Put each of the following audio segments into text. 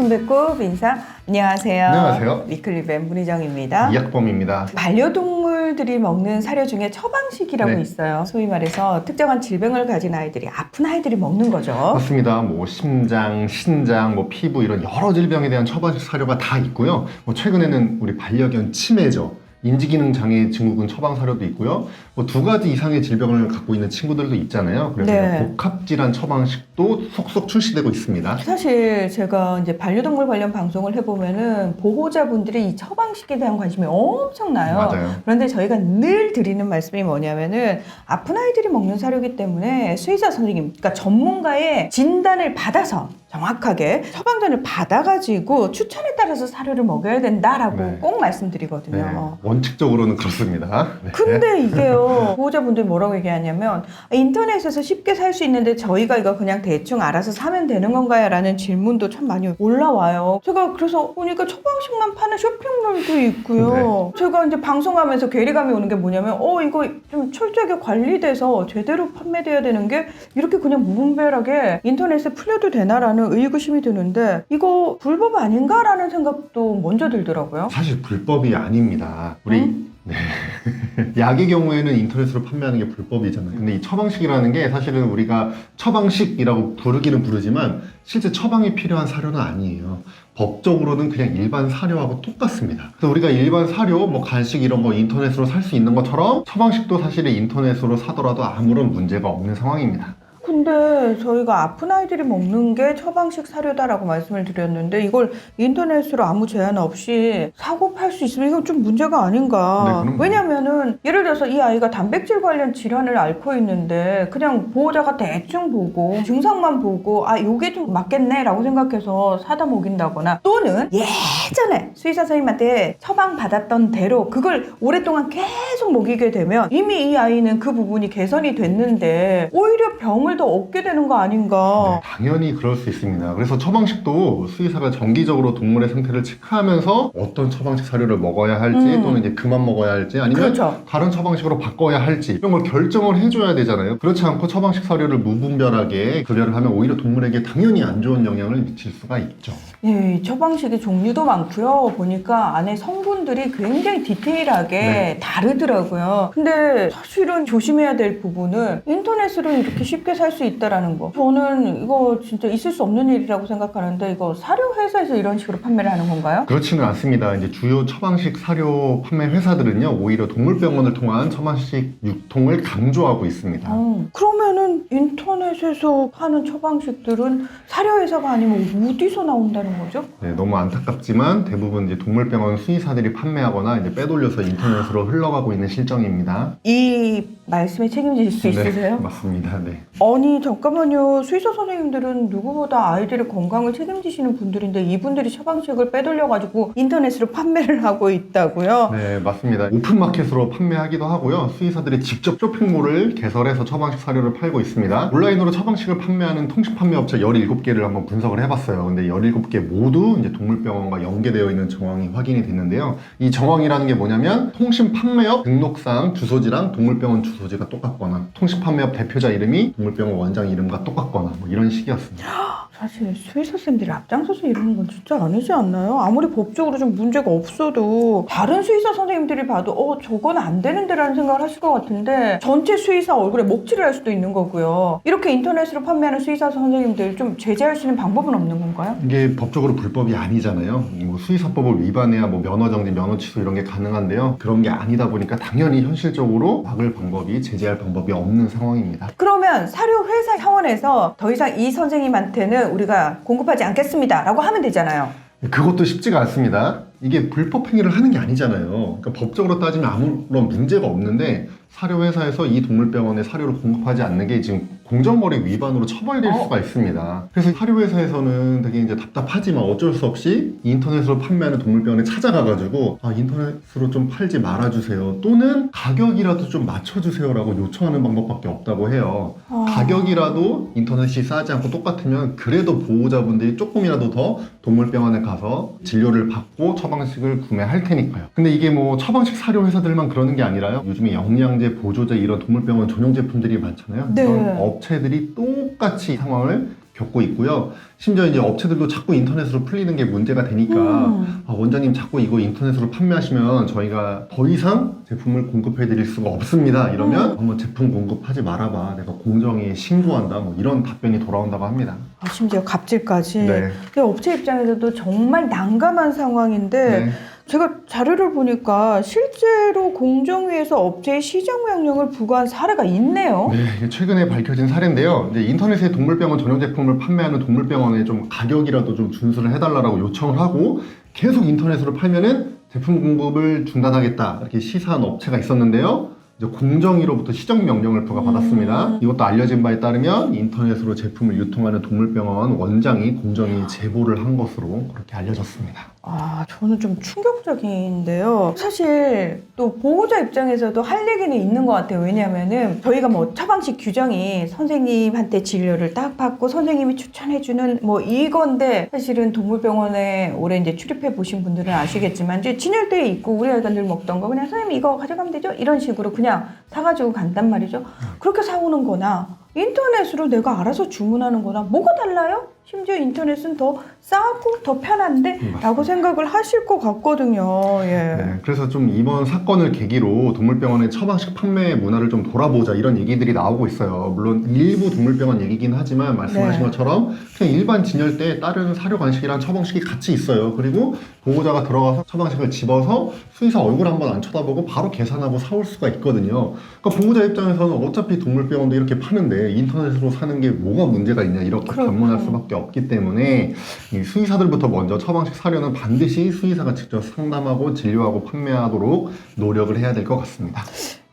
손배꼽 인사. 안녕하세요. 안녕하세요. 위클리벤 문희정입니다. 이학범입니다. 반려동물들이 먹는 사료 중에 처방식이라고 네. 있어요. 소위 말해서 특정한 질병을 가진 아이들이 아픈 아이들이 먹는 거죠. 맞습니다. 뭐 심장, 신장, 뭐 피부 이런 여러 질병에 대한 처방식 사료가 다 있고요. 뭐 최근에는 우리 반려견 치매죠. 인지기능 장애 증후군 처방 사료도 있고요. 뭐 두 가지 이상의 질병을 갖고 있는 친구들도 있잖아요. 그래서 네. 복합 질환 처방식도 속속 출시되고 있습니다. 사실 제가 이제 반려동물 관련 방송을 해보면은 보호자분들이 이 처방식에 대한 관심이 엄청나요. 맞아요. 그런데 저희가 늘 드리는 말씀이 뭐냐면은 아픈 아이들이 먹는 사료이기 때문에 수의사 선생님, 그러니까 전문가의 진단을 받아서 정확하게 처방전을 받아가지고 추천에 따라서 사료를 먹여야 된다라고 네. 꼭 말씀드리거든요. 네, 원칙적으로는 그렇습니다. 네. 근데 이게요 보호자분들이 뭐라고 얘기하냐면 인터넷에서 쉽게 살 수 있는데 저희가 이거 그냥 대충 알아서 사면 되는 건가요? 라는 질문도 참 많이 올라와요 제가 그래서 보니까 처방식만 파는 쇼핑몰도 있고요 제가 이제 방송하면서 괴리감이 오는 게 뭐냐면 어 이거 좀 철저하게 관리돼서 제대로 판매돼야 되는 게 이렇게 그냥 무분별하게 인터넷에 풀려도 되나라는 의구심이 드는데 이거 불법 아닌가라는 생각도 먼저 들더라고요 사실 불법이 아닙니다. 우리 음? 네. 약의 경우에는 인터넷으로 판매하는 게 불법이잖아요. 근데 이 처방식이라는 게 사실은 우리가 처방식이라고 부르기는 부르지만 실제 처방이 필요한 사료는 아니에요. 법적으로는 그냥 일반 사료하고 똑같습니다. 그래서 우리가 일반 사료, 뭐 간식 이런 거 인터넷으로 살 수 있는 것처럼 처방식도 사실은 인터넷으로 사더라도 아무런 문제가 없는 상황입니다. 근데 저희가 아픈 아이들이 먹는 게 처방식 사료다라고 말씀을 드렸는데 이걸 인터넷으로 아무 제한 없이 사고 팔 수 있으면 이건 좀 문제가 네, 아닌가. 그럼요. 왜냐면은 예를 들어서 이 아이가 단백질 관련 질환을 앓고 있는데 그냥 보호자가 대충 보고 증상만 보고 아 요게 좀 맞겠네라고 생각해서 사다 먹인다거나 또는 예전에 수의사 선생님한테 처방 받았던 대로 그걸 오랫동안 계속 먹이게 되면 이미 이 아이는 그 부분이 개선이 됐는데 오히려 병을 더 얻게 되는 거 아닌가. 네, 당연히 그럴 수 있습니다. 그래서 처방식도 수의사가 정기적으로 동물의 상태를 체크하면서 어떤 처방식 사료를 먹어야 할지 음. 또는 이제 그만 먹어야 할지 아니면 그렇죠. 다른 처방식으로 바꿔야 할지 이런 걸 결정을 해줘야 되잖아요. 그렇지 않고 처방식 사료를 무분별하게 급여를 하면 오히려 동물에게 당연히 안 좋은 영향을 미칠 수가 있죠. 예, 이 처방식의 종류도 많고요. 보니까 안에 성분들이 굉장히 디테일하게 네. 다르더라고요. 근데 사실은 조심해야 될 부분은 인터넷으로 이렇게 쉽게 살 수 있다라는 거. 저는 이거 진짜 있을 수 없는 일이라고 생각하는데 이거 사료 회사에서 이런 식으로 판매를 하는 건가요? 그렇지는 않습니다. 이제 주요 처방식 사료 판매 회사들은요 오히려 동물병원을 통한 처방식 유통을 강조하고 있습니다. 어, 그러면은 인터넷에서 파는 처방식들은 사료 회사가 아니면 어디서 나온다는 거죠? 네, 너무 안타깝지만 대부분 이제 동물병원 수의사들이 판매하거나 이제 빼돌려서 인터넷으로 흘러가고 있는 실정입니다. 이 말씀에 책임지실 수 있으세요? 네, 맞습니다. 네. 아니 잠깐만요 수의사 선생님들은 누구보다 아이들의 건강을 책임지시는 분들인데 이분들이 처방식을 빼돌려가지고 인터넷으로 판매를 하고 있다고요? 네, 맞습니다. 오픈마켓으로 판매하기도 하고요. 수의사들이 직접 쇼핑몰을 개설해서 처방식 사료를 팔고 있습니다. 온라인으로 처방식을 판매하는 통신 판매 업체 17개를 한번 분석을 해봤어요. 근데 17개 모두 이제 동물병원과 연계되어 있는 정황이 확인이 됐는데요. 이 정황이라는 게 뭐냐면 통신 판매업 등록상 주소지랑 동물병원 주소지가 똑같거나 통신 판매업 대표자 이름이 동물병원 원장 이름과 똑같거나 뭐 이런 식이었습니다. 사실 수의사 선생님들이 앞장서서 이러는 건 진짜 아니지 않나요? 아무리 법적으로 좀 문제가 없어도 다른 수의사 선생님들이 봐도 어 저건 안 되는데라는 생각을 하실 것 같은데 전체 수의사 얼굴에 먹칠을 할 수도 있는 거고요. 이렇게 인터넷으로 판매하는 수의사 선생님들 좀 제재할 수 있는 방법은 없는 건가요? 이게 법적으로 불법이 아니잖아요. 뭐 수의사법을 위반해야 뭐 면허 정지, 면허 취소 이런 게 가능한데요. 그런 게 아니다 보니까 당연히 현실적으로 막을 방법이 제재할 방법이 없는 상황입니다. 그러면 사료 회사 차원에서 더 이상 이 선생님한테는 우리가 공급하지 않겠습니다 라고 하면 되잖아요. 그것도 쉽지가 않습니다. 이게 불법 행위를 하는 게 아니잖아요. 그러니까 법적으로 따지면 아무런 문제가 없는데 사료 회사에서 이 동물병원에 사료를 공급하지 않는 게 지금 공정거래 위반으로 처벌될 어? 수가 있습니다. 그래서 사료 회사에서는 되게 이제 답답하지만 어쩔 수 없이 인터넷으로 판매하는 동물병원에 찾아가가지고 아 인터넷으로 좀 팔지 말아주세요. 또는 가격이라도 좀 맞춰주세요라고 요청하는 방법밖에 없다고 해요. 아. 가격이라도 인터넷이 싸지 않고 똑같으면 그래도 보호자분들이 조금이라도 더 동물병원에 가서 진료를 받고 처방식을 구매할 테니까요. 근데 이게 뭐 처방식 사료 회사들만 그러는 게 아니라요. 요즘에 영양제, 보조제 이런 동물병원 전용 제품들이 많잖아요. 네. 이런 업체들이 똑같이 이 상황을 겪고 있고요. 심지어 이제 업체들도 자꾸 인터넷으로 풀리는 게 문제가 되니까 음. 아, 원장님 자꾸 이거 인터넷으로 판매하시면 저희가 더 이상 제품을 공급해 드릴 수가 없습니다. 이러면 한번 제품 공급하지 말아봐. 내가 공정위에 신고한다. 뭐 이런 답변이 돌아온다고 합니다. 아, 심지어 갑질까지. 네. 근데 업체 입장에서도 정말 난감한 상황인데 네. 제가 자료를 보니까 실제로 공정위에서 업체의 시정 명령을 부과한 사례가 있네요. 네, 최근에 밝혀진 사례인데요. 이제 인터넷에 동물병원 전용 제품을 판매하는 동물병원에 좀 가격이라도 좀 준수를 해달라고 요청을 하고 계속 인터넷으로 팔면은 제품 공급을 중단하겠다 이렇게 시사한 업체가 있었는데요. 이제 공정위로부터 시정 명령을 부과받았습니다. 음. 이것도 알려진 바에 따르면 인터넷으로 제품을 유통하는 동물병원 원장이 공정위에 제보를 한 것으로 그렇게 알려졌습니다. 아, 저는 좀 충격적인데요. 사실 또 보호자 입장에서도 할 얘기는 있는 것 같아요. 왜냐하면은 저희가 뭐 처방식 규정이 선생님한테 진료를 딱 받고 선생님이 추천해주는 뭐 이건데 사실은 동물병원에 올해 이제 출입해 보신 분들은 아시겠지만 이제 진열대에 있고 우리 아이가 늘 먹던 거 그냥 선생님 이거 가져가면 되죠? 이런 식으로 그냥 사가지고 간단 말이죠. 그렇게 사오는 거나 인터넷으로 내가 알아서 주문하는 거나 뭐가 달라요? 심지어 인터넷은 더 싸고 더 편한데? 맞습니다. 라고 생각을 하실 것 같거든요. 예. 네, 그래서 좀 이번 사건을 계기로 동물병원의 처방식 판매 문화를 좀 돌아보자 이런 얘기들이 나오고 있어요. 물론 일부 동물병원 얘기긴 하지만 말씀하신 네. 것처럼 그냥 일반 진열대에 다른 사료 간식이랑 처방식이 같이 있어요. 그리고 보호자가 들어가서 처방식을 집어서 수의사 얼굴 한번 안 쳐다보고 바로 계산하고 사올 수가 있거든요. 그러니까 보호자 입장에서는 어차피 동물병원도 이렇게 파는데 인터넷으로 사는 게 뭐가 문제가 있냐 이렇게 그렇죠. 반문할 수밖에 없기 때문에 이 수의사들부터 먼저 처방식 사료는 반드시 수의사가 직접 상담하고 진료하고 판매하도록 노력을 해야 될 것 같습니다.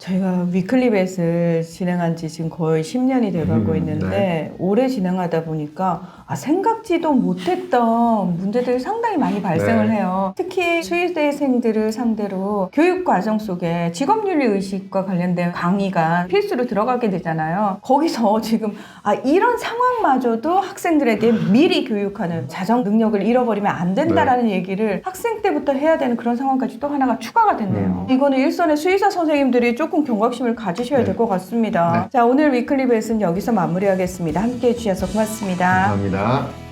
저희가 위클리벳을 진행한 지 지금 거의 10년이 돼가고 음, 있는데 네. 오래 진행하다 보니까 아, 생각지도 못했던 문제들이 상당히 많이 발생을 네. 해요. 특히 수의대생들을 상대로 교육 과정 속에 직업윤리 의식과 관련된 강의가 필수로 들어가게 되잖아요. 거기서 지금 아, 이런 상황마저도 학생들에게 미리 교육하는 자정 능력을 잃어버리면 안 된다라는 얘기를 학생 때부터 해야 되는 그런 상황까지 또 하나가 추가가 됐네요. 이거는 일선의 수의사 선생님들이 조금 경각심을 가지셔야 네. 될것 같습니다. 네. 자, 오늘 위클리벳은 여기서 마무리하겠습니다. 함께 해주셔서 고맙습니다. 감사합니다.